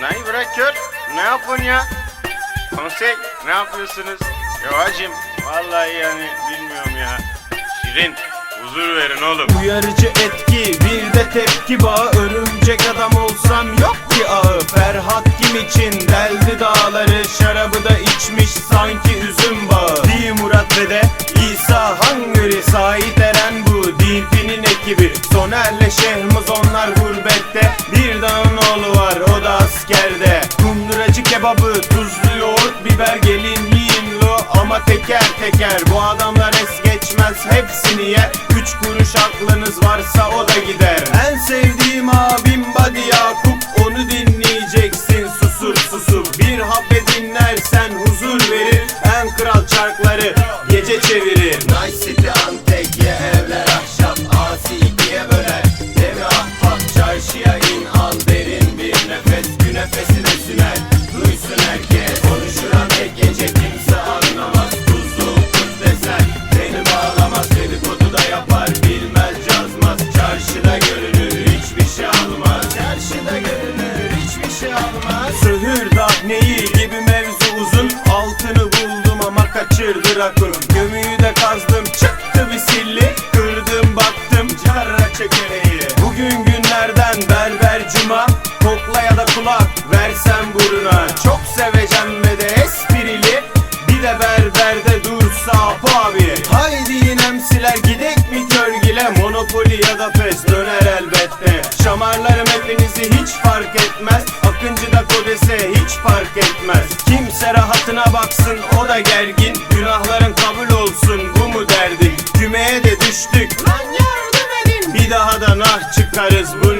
Neyi bırakıyor? Ne yapıyorsun ya? Konsey ne yapıyorsunuz? Ya hacım vallahi yani bilmiyorum ya. Şirin huzur verin oğlum. Uyarıcı etki bir de tepki bağı Örümcek adam olsam yok ki ağı Ferhat kim için deldi dağları Şarabı da içmiş sanki üzüm bağı Di Murat ve de İsa Hangri Sait Eren bu DP'nin ekibi Soner'le Şehmuz onlar gurbette askerde. Kunduracı kebabı tuzlu yoğurt biber gelin yiyin lo ama teker teker Bu adamlar es geçmez hepsini yer. Üç kuruş aklınız varsa o da gider. En sevdiğim abim Badi Yakup Onu dinleyeceksin. Susur susup Bir habbe dinlersen huzur verir. En kral çarkları gece çevirir. Nice City Antek ye evler ahşap Asi ikiye böler. Demi ahbap çarşıya in al nefesine süner Duysun herkes. Konuşuran tek gece kimse anlamaz. Tuzlu kız desen Beni bağlamaz. Dedikodu da yapar Bilmez cazmaz Çarşıda görünür hiçbir şey almaz. Çarşıda görünür hiçbir şey almaz. Söhür Dahne'yi gibi mevzu uzun. Altını buldum ama kaçırdı rakun Gömüyü de kazdım Kokla ya da kulak versen buruna Çok seveceğim ve de esprili. Bir de berberde dursa abi Haydi yinemsiler gidek mi körgile Monopoli ya da pes döner elbette. Şamarlarım hepinizi hiç fark etmez. Akıncı da kodese hiç fark etmez. Kimse rahatına baksın o da gergin. Günahların kabul olsun bu mu derdin Kümeye de düştük. Lan yardım edin. Bir daha da nah çıkarız bunu